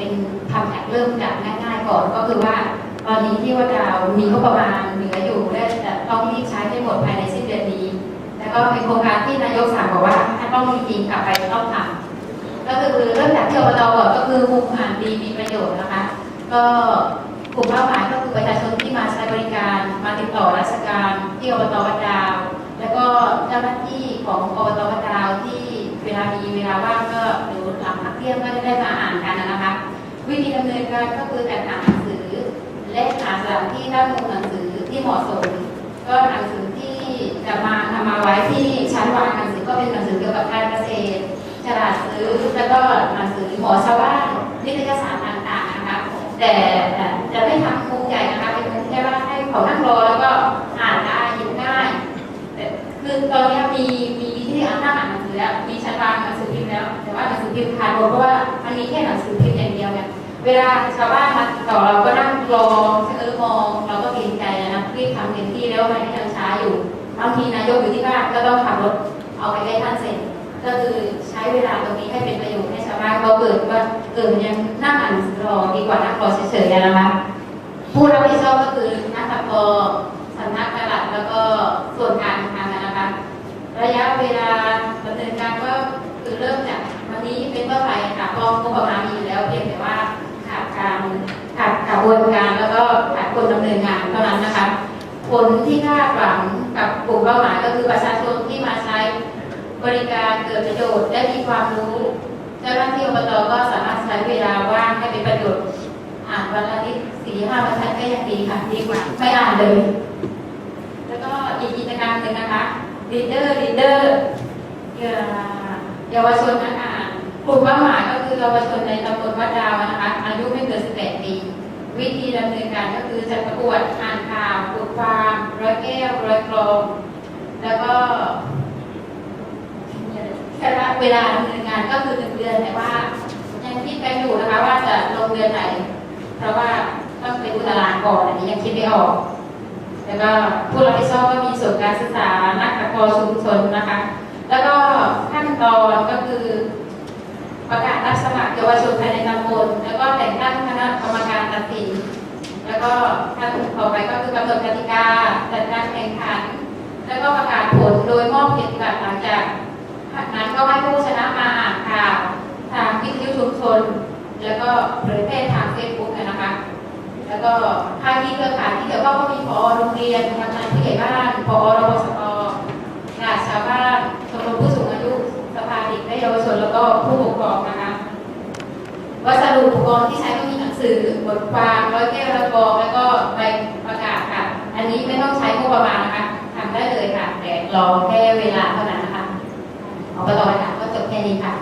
เป็นทำจากเริ่มจากง่ายๆก่อนก็คือว่า ตอนนี้ที่ว่าดาวมีงบประมาณเหลืออยู่และจะต้องรีบใช้ให้หมดภายในสิ้นเดือนนี้ แล้วก็เป็นโครงการที่นายกสั่งบอกว่าถ้าต้องมีจริงกลับไปต้องทำก็คือเริ่มจากที่อบตก่อนก็คือมุมอ่านดีมีประโยชน์นะคะ ก็กลุ่มเป้าหมายก็คือประชาชนที่มาใช้บริการมาติดต่อราชการที่อบตวัดดาว แล้วก็เจ้าหน้าที่ของอบตวัดดาวที่เวลามีเวลาว่างก็หรือหลังพักเที่ยงก็จะได้มาอ่านกันนะคะ ธีดำเนินการก็คือจัดหาหนังสือ และหาสถานที่ตั้งมุมหนังสือที่เหมาะสม ก็หนังสือที่จะมาทำมาไว้ที่ชั้นวางหนังสือก็เป็นหนังสือเกี่ยวกับการเกษตรฉลาดซื้อแล้วก็หนังสือหมอชาวบ้านนิตยสารต่างๆนะคะแต่จะไม่ทำมุมใหญ่นะคะเป็นมุมแค่ว่าให้เขานั่งรอแล้วก็อ่านได้ยิบง่ายแต่คือตอนนี้มีมีที่อ่านหน้าอ่านหนังสือแล้วมีชั้นวางหนังสือพิมพ์แล้ว แต่ว่าหนังสือพิมพ์ขาดหมดเพราะว่ามันมีแค่หนังสือพิมพ์ เวลาชาวบ้านมาติดต่อเราก็นั่งรอเออมองเราก็เกรงใจนะรีบทำเต็มที่แล้วมันยังช้าอยู่บางทีนายกอยู่ที่บ้านก็ต้องขับรถเอาไปให้ท่านเสร็จ ก็คือใช้เวลาตรงนี้ให้เป็นประโยชน์ให้ชาวบ้านเขาเกิดว่าเกิดยังนั่งอ่านรอดีกว่านั่งรอเฉยๆนะคะผู้รับผิดชอบก็คือนักขับพอสำนักปลัดแล้วก็ส่วนกลารทางนะคะระยะเวลาดำเนินการก็คือเริ่มจากวันนี้เป็นต้นไปค่ะก็งบประมาณมีอยู่ วนการแล้วก็ขาคนดำเนินงานเท่านั้นนะคะผลที่คาดหวังกับกลุ่มเป้าหมายก็คือประชาชนที่มาใช้บริการเกิดประโยชน์และมีความรู้เจ้าหน้าที่อบตก็สามารถใช้เวลาว่างให้เป็นประโยชน์อ่านวันละนิดสี่ห้าบรรทัดก็ยังดีค่ะดีกว่าไม่อ่านเลย แล้วก็อีกกิจกรรมหนึ่งนะคะ reader reader เยาวชนนักอ่านกลุ่มเป้าหมายก็คือเยาวชนในตำบลวัดดาวนะคะ อายุไม่เกิน 18 ปี วิธีดำเนินการก็คือจัดประกวดอ่านข่าวบทความร้อยแก้วร้อยกรอง แล้วก็แค่เวลาดำเนินงานก็คือหนึ่งเดือนแต่ว่ายังคิดกันอยู่นะคะว่าจะลงเดือนไหน เพราะว่าต้องไปดูตารางก่อนอันนี้ยังคิดไม่ออก แล้วก็ผู้รับผิดชอบก็มีส่วนการศึกษานักขัดกรชุมชนนะคะ แล้วก็ขั้นตอนก็คือ ประกาศรับสมัครเยาวชนภายในตำบลแล้วก็แต่งตั้งคณะกรรมการตัดสิน แล้วก็ขั้นต่อไปก็คือกำหนดกติกาจัดการแข่งขัน แล้วก็ประกาศผลโดยมอบเกียรติบัตรหลังจากนั้นก็ให้ผู้ชนะมาอ่านข่าวทางวิทยุชุมชน แล้วก็เผยแพร่ทางเฟซบุ๊กนะคะ แล้วก็ภาคีเครือข่ายที่เกี่ยวข้องก็มีพอโรงเรียนกำนันผู้ใหญ่บ้านพอรปสตปราชญ์ชาวบ้านชมรมผู้สูงอายุสภาเด็กและเยาวชนแล้วก็ผู้ปกครองนะคะวัสดุอุปกรณ์ที่ใช้ สือบทความร้อยแก้วร้อยกรองแล้วก็ใบประกาศค่ะ อันนี้ไม่ต้องใช้งบประมาณนะคะทำได้เลยค่ะ แต่รอแค่เวลาเท่านั้นนะคะอบตค่ะก็จบแค่นี้ค่ะ